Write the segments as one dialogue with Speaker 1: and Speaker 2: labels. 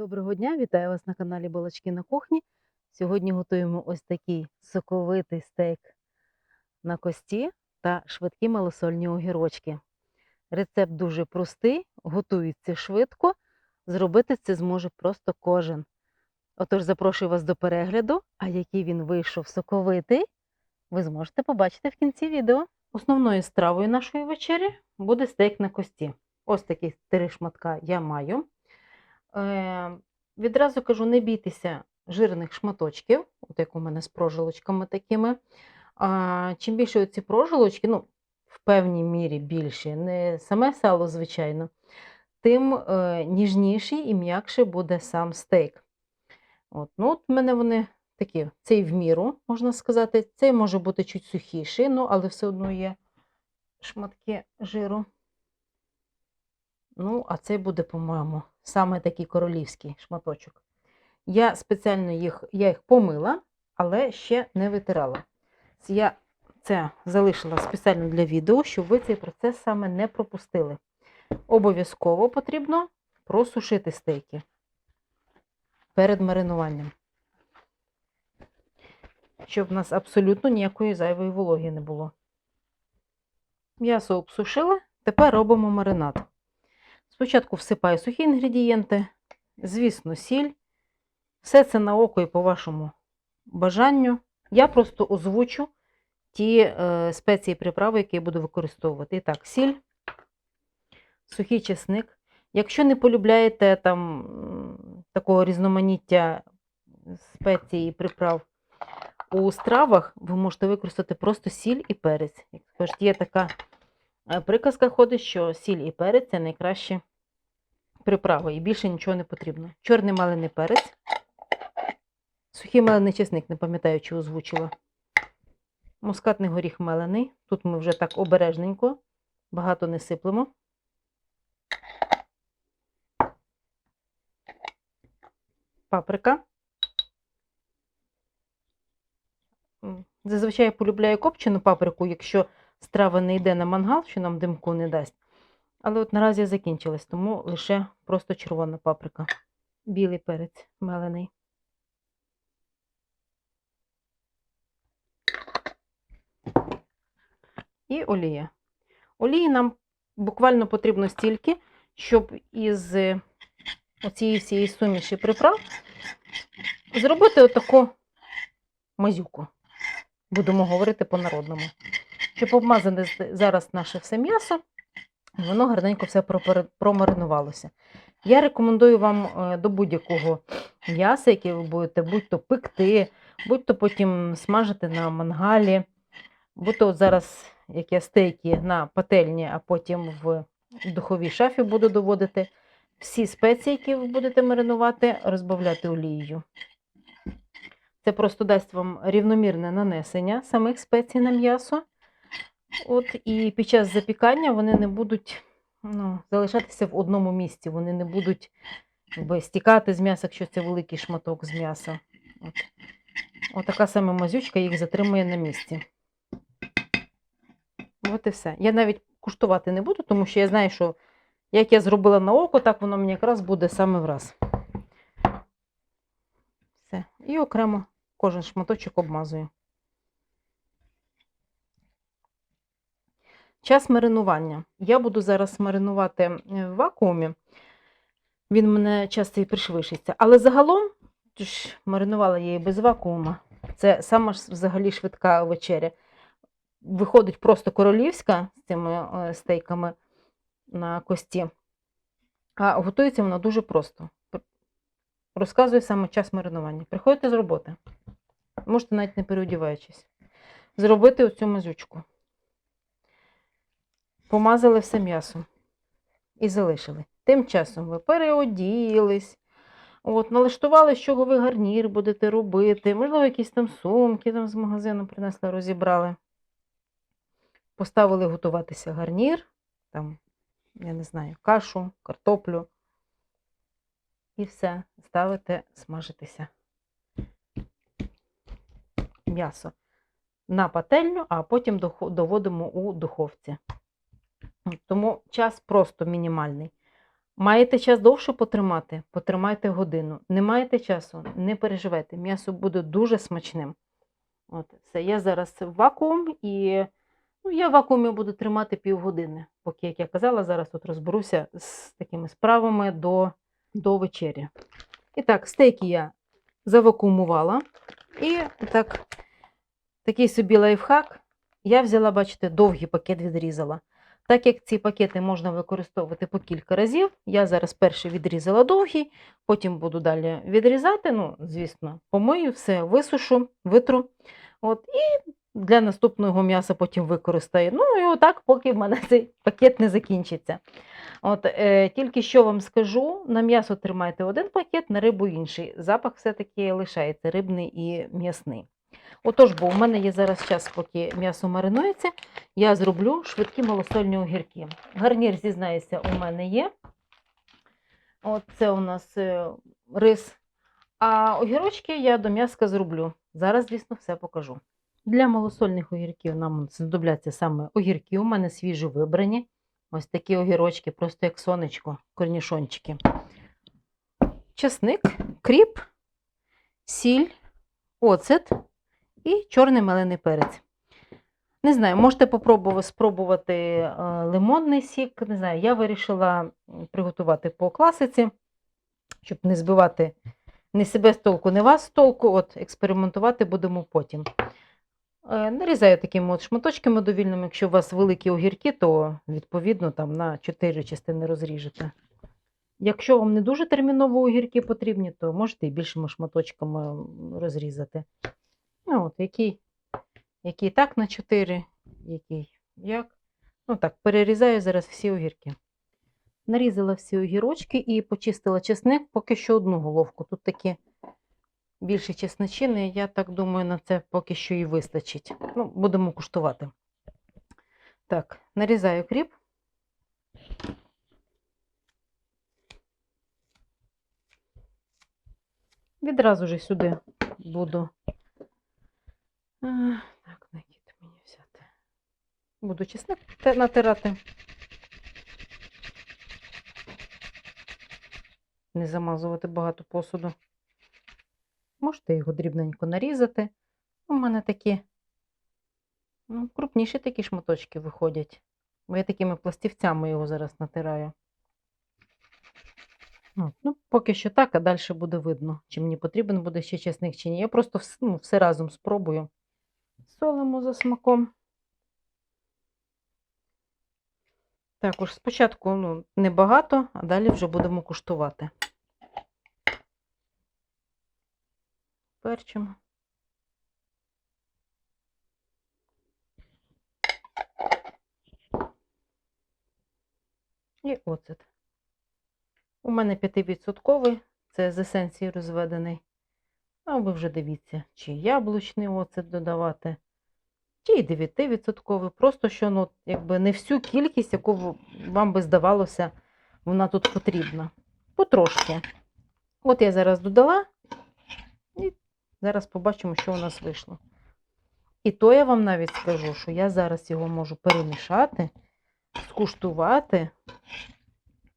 Speaker 1: Доброго дня, вітаю вас на каналі Балачки на кухні. Сьогодні готуємо ось такий соковитий стейк на кості та швидкі малосольні огірочки. Рецепт дуже простий, готується швидко. Зробити це зможе просто кожен. Отож, запрошую вас до перегляду, а який він вийшов соковитий, ви зможете побачити в кінці відео. Основною стравою нашої вечері буде стейк на кості. Ось такі три шматка я маю. Е, відразу кажу, не бійтеся жирних шматочків, от як у мене з прожилочками такими. Чим більше ці прожилочки, ну, в певній мірі більше, не саме сало, звичайно, тим е, ніжніший і м'якший буде сам стейк. От, ну, от в мене вони такі, цей в міру, можна сказати, цей може бути чуть сухіший, ну, але все одно є шматки жиру. Ну, а цей буде, по-моєму, саме такий королівський шматочок. Я спеціально їх, я їх помила, але ще не витирала. Я це залишила спеціально для відео, щоб ви цей процес саме не пропустили. Обов'язково потрібно просушити стейки перед маринуванням. Щоб в нас абсолютно ніякої зайвої вологи не було. М'ясо обсушили, тепер робимо маринад. Спочатку всипаю сухі інгредієнти, звісно, сіль. Все це на око і по вашому бажанню. Я просто озвучу ті е, спеції приправи, які я буду використовувати. І так, сіль, сухий чесник. Якщо не полюбляєте там такого різноманіття спецій і приправ у стравах, ви можете використати просто сіль і перець. Кажуть, є така е, приказка ходить, що сіль і перець це найкращі приправи, і більше нічого не потрібно. Чорний малений перець, сухий мелений чесник, не пам'ятаю, чи озвучила. Мускатний горіх мелений. Тут ми вже так обережненько, багато не сиплемо. Паприка. Зазвичай я полюбляю копчену паприку, якщо страва не йде на мангал, що нам димку не дасть. Але от наразі закінчилась, тому лише просто червона паприка. Білий перець мелений. І олія. Олії нам буквально потрібно стільки, щоб із е, оцієї всієї суміші приправ зробити отаку мазюку. Будемо говорити по-народному. Щоб обмазане зараз наше все м'ясо, воно гарненько все промаринувалося. Я рекомендую вам е, до будь-якого м'яса, яке ви будете будь-то пекти, будь-то потім смажити на мангалі, будь-то зараз, як стейки на пательні, а потім в духовій шафі буду доводити. Всі спеції, які ви будете маринувати, розбавляти олією. Це просто дасть вам рівномірне нанесення самих спецій на м'ясо. От, і під час запікання вони не будуть ну, залишатися в одному місці, вони не будуть якби, стікати з м'яса, якщо це великий шматок з м'яса. От. Отака саме мазючка їх затримує на місці. От і все. Я навіть куштувати не буду, тому що я знаю, що як я зробила на око, так воно мені якраз буде саме враз. Все. І окремо кожен шматочок обмазую. Час маринування. Я буду зараз маринувати е, в вакуумі. Він мене часто і пришвидшиться. Але загалом, ж, маринувала я її без вакуума. Це сама ж взагалі швидка вечеря. Виходить просто королівська з цими е, стейками на кості. А готується вона дуже просто. Розказую саме час маринування. Приходите з роботи. Можете навіть не переодіваючись. Зробити оцю мазючку. Помазали все м'ясо і залишили. Тим часом ви переоділись, от, налаштували, з чого ви гарнір будете робити. Можливо, якісь там сумки там з магазину принесли, розібрали. Поставили готуватися гарнір, там, я не знаю, кашу, картоплю. І все, ставите смажитися м'ясо на пательню, а потім доводимо у духовці. Тому час просто мінімальний. Маєте час довше потримати, потримайте годину. Не маєте часу, не переживайте. М'ясо буде дуже смачним. От, все. Я зараз вакуум і ну, я в вакуумі буду тримати півгодини, поки, як я казала, зараз тут розберуся з такими справами до, до вечері. І так, стейки я завакуумувала. І так, такий собі лайфхак. Я взяла, бачите, довгий пакет відрізала. Так як ці пакети можна використовувати по кілька разів, я зараз перший відрізала довгий, потім буду далі відрізати. Ну, звісно, помию, все висушу, витру. От, і для наступного м'яса потім використаю. Ну і отак, поки в мене цей пакет не закінчиться. От, е, Тільки що вам скажу: на м'ясо тримайте один пакет, на рибу інший. Запах все-таки лишається рибний і м'ясний. Отож, бо у мене є зараз час, поки м'ясо маринується, я зроблю швидкі малосольні огірки. Гарнір, зізнаюся, у мене є. От це у нас е, рис. А огірочки я до м'яска зроблю. Зараз, звісно, все покажу. Для малосольних огірків нам знадобляться саме огірки. У мене свіжі вибрані. Ось такі огірочки, просто як сонечко, корнішончики. Часник, кріп, сіль, оцет і чорний мелений перець. Не знаю, можете попробувати спробувати е, лимонний сік. Не знаю, я вирішила приготувати по класиці, щоб не збивати ні себе з толку, ні вас з толку. От експериментувати будемо потім. Е, Нарізаю такими от шматочками довільними. Якщо у вас великі огірки, то відповідно там на 4 частини розріжете. Якщо вам не дуже терміново огірки потрібні, то можете і більшими шматочками розрізати. Ну, от, який, який так на 4, який як. Ну так, перерізаю зараз всі огірки. Нарізала всі огірочки і почистила чесник, поки що одну головку. Тут такі більші чесночини, я так думаю, на це поки що і вистачить. Ну, будемо куштувати. Так, нарізаю кріп. Відразу ж сюди буду. Так, накид мені взяти. Буду чесник натирати. Не замазувати багато посуду. Можете його дрібненько нарізати. У мене такі ну, крупніші такі шматочки виходять. Бо я такими пластівцями його зараз натираю. От, ну, поки що так, а далі буде видно, чи мені потрібен буде ще чесник, чи ні. Я просто ну, все разом спробую. Солимо за смаком. Також спочатку ну, небагато, а далі вже будемо куштувати. Перчимо. І оцет. У мене 5%, це з есенції розведений. А ви вже дивіться, чи яблучний оцет додавати, чи і 9%. Просто що ну, якби не всю кількість, яку вам би здавалося, вона тут потрібна. Потрошки. От я зараз додала, і зараз побачимо, що у нас вийшло. І то я вам навіть скажу, що я зараз його можу перемішати, скуштувати.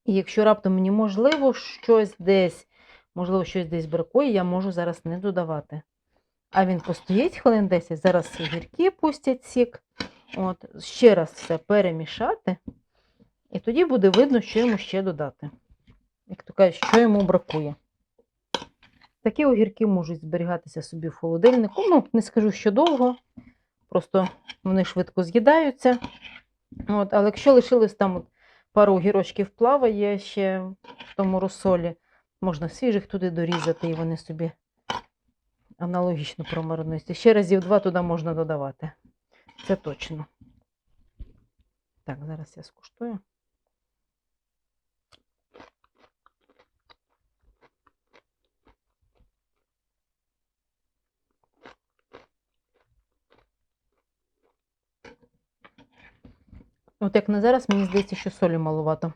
Speaker 1: І якщо раптом мені можливо щось десь, можливо, щось десь бракує, я можу зараз не додавати. А він постоїть хвилин 10, зараз гірки пустять сік. От, ще раз все перемішати. І тоді буде видно, що йому ще додати. Як то кажуть, що йому бракує. Такі огірки можуть зберігатися собі в холодильнику. Ну, не скажу, що довго, просто вони швидко з'їдаються. От, але якщо лишилось там от пару огірочків плаває ще в тому розсолі, можна свіжих туди дорізати, і вони собі аналогічно промаринуються. Ще разів два туди можна додавати. Це точно. Так, зараз я скуштую. От як на зараз, мені здається, що солі маловато.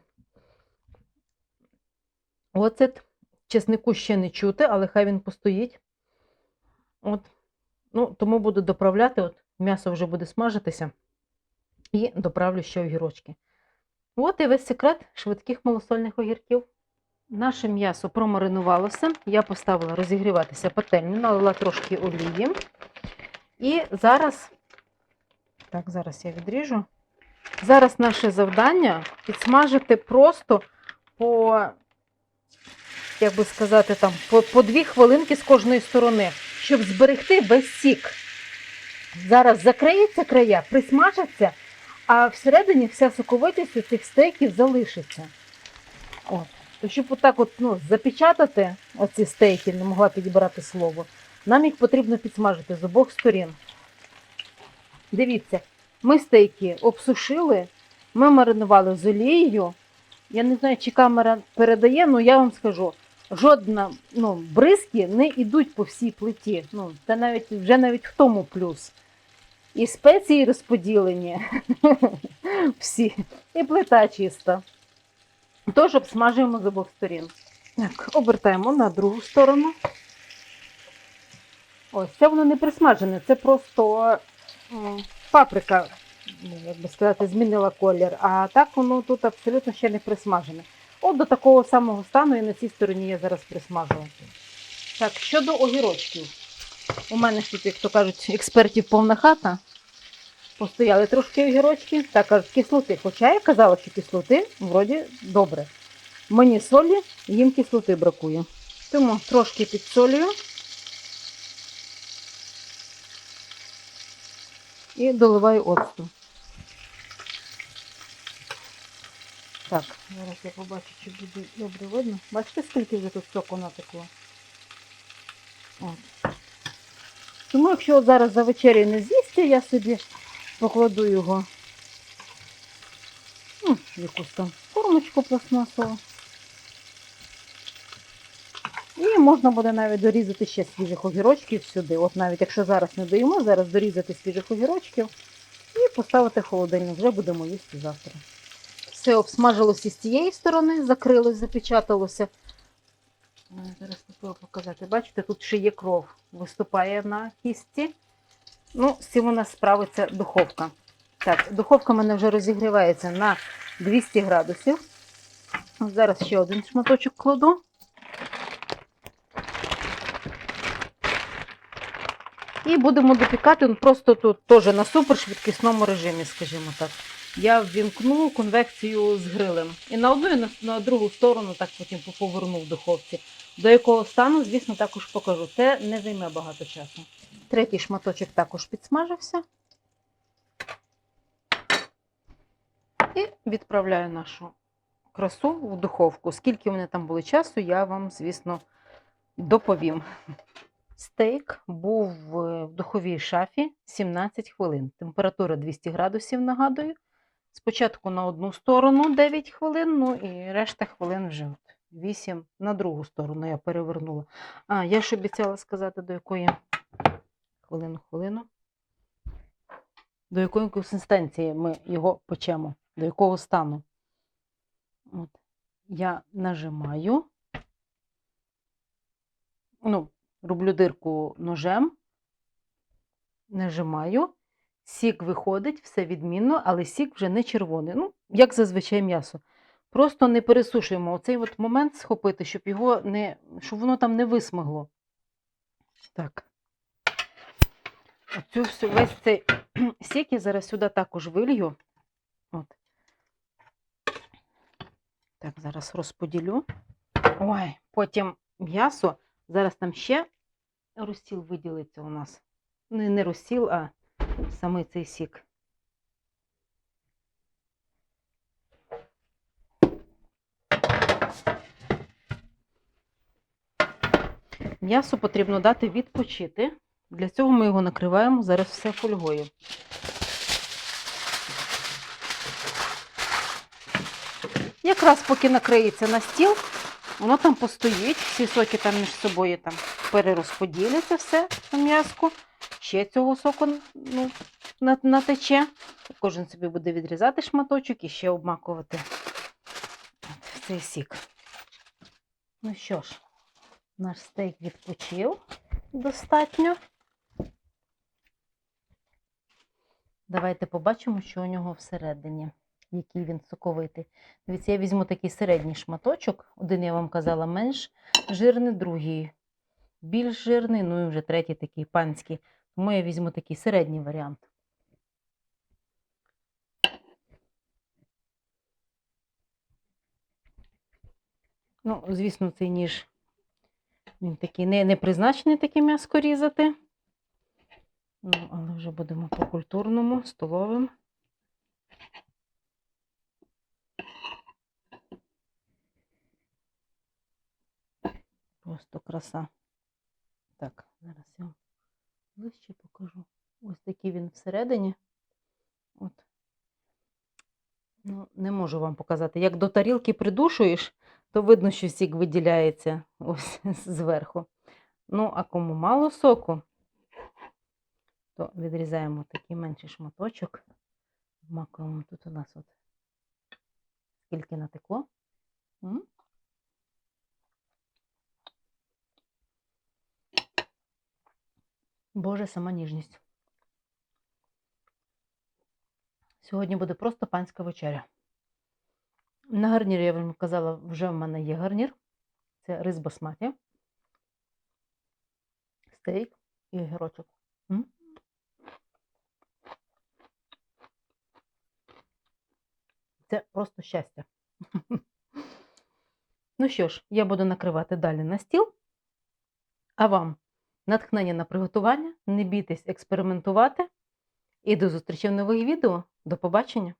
Speaker 1: Оцет чеснику ще не чути, але хай він постоїть. От. Ну, тому буду доправляти, от м'ясо вже буде смажитися. І доправлю ще огірочки. От і весь секрет швидких малосольних огірків. Наше м'ясо промаринувалося. Я поставила розігріватися пательню, налила трошки олії. І зараз, так, зараз я відріжу. Зараз наше завдання підсмажити просто по, як би сказати, там, по, по дві хвилинки з кожної сторони, щоб зберегти весь сік. Зараз закриється края, присмажаться, а всередині вся соковитість у цих стейків залишиться. От. То щоб отак от, ну, запечатати оці стейки, не могла підібрати слово, нам їх потрібно підсмажити з обох сторін. Дивіться, ми стейки обсушили, ми маринували з олією. Я не знаю, чи камера передає, але я вам скажу, жодна ну, бризки не йдуть по всій плиті. Ну, це навіть вже навіть в тому плюс. І спеції розподілені всі, і плита чиста. Тож обсмажуємо з обох сторін. Так, обертаємо на другу сторону. Ось, це воно не присмажене, це просто паприка, ну, як би сказати, змінила колір. А так воно тут абсолютно ще не присмажене. От до такого самого стану і на цій стороні я зараз присмажую. Так, щодо огірочків. У мене тут, як то кажуть, експертів повна хата. Постояли трошки огірочки. Так, кажуть, кислоти. Хоча я казала, що кислоти вроді добре. Мені солі, їм кислоти бракує. Тому трошки підсолюю. І доливаю оцту. Так, зараз я побачу, чи буде добре видно. Бачите, скільки вже тут соку натекло? От. Тому якщо зараз за вечерю не з'їсти, я собі покладу його ну, якусь там формочку пластмасову. І можна буде навіть дорізати ще свіжих огірочків сюди. От навіть якщо зараз не доїмо, зараз дорізати свіжих огірочків і поставити в холодильник. Вже будемо їсти завтра. Все обсмажилося з цієї сторони, закрилось, запечаталося. Зараз спробую показати. Бачите, тут ще є кров. Виступає на кісті. Ну, з цим у нас справиться духовка. Так, духовка в мене вже розігрівається на 200 градусів. Зараз ще один шматочок кладу. І будемо допікати просто тут теж на супершвидкісному режимі, скажімо так. Я ввімкну конвекцію з грилем. І на одну, і на, другу сторону так потім поверну в духовці. До якого стану, звісно, також покажу. Це не займе багато часу. Третій шматочок також підсмажився. І відправляю нашу красу в духовку. Скільки в мене там було часу, я вам, звісно, доповім. Стейк був в духовій шафі 17 хвилин. Температура 200 градусів, нагадую. Спочатку на одну сторону 9 хвилин, ну і решта хвилин вже 8 на другу сторону я перевернула. А, я ж обіцяла сказати, до якої хвилину, хвилину. До якої консистенції ми його печемо, до якого стану. От. Я нажимаю. Ну, роблю дирку ножем, нажимаю, сік виходить, все відмінно, але сік вже не червоний. Ну, як зазвичай м'ясо. Просто не пересушуємо оцей от момент схопити, щоб його не, щоб воно там не висмагло. Так. Оцю всю, весь цей сік я зараз сюди також вилью. От. Так, зараз розподілю. Ой, потім м'ясо. Зараз там ще розсіл виділиться у нас. Ну, не розсіл, а саме цей сік. М'ясо потрібно дати відпочити. Для цього ми його накриваємо зараз все фольгою. Якраз поки накриється на стіл, воно там постоїть, всі соки там між собою там перерозподіляться все на м'язку. Ще цього соку ну, натече. Кожен собі буде відрізати шматочок і ще обмакувати цей сік. Ну що ж, наш стейк відпочив достатньо. Давайте побачимо, що у нього всередині. який він соковитий. Дивіться, я візьму такий середній шматочок. Один, я вам казала, менш жирний, другий більш жирний, ну і вже третій такий панський. Тому я візьму такий середній варіант. Ну, звісно, цей ніж він такий не, не призначений таке м'яско різати. Ну, але вже будемо по культурному, столовим. Просто краса. Так, зараз я ближче покажу. Ось такий він всередині. От. Ну, не можу вам показати. Як до тарілки придушуєш, то видно, що сік виділяється ось зверху. Ну, а кому мало соку, то відрізаємо такий менший шматочок. Вмакуємо тут у нас от скільки натекло. Боже, сама ніжність. Сьогодні буде просто панська вечеря. На гарнір, я вам казала, вже в мене є гарнір. Це рис басматі, стейк і огірочок. Це просто щастя. Ну що ж, я буду накривати далі на стіл, а вам натхнення на приготування, не бійтесь експериментувати. І до зустрічі в нових відео. До побачення!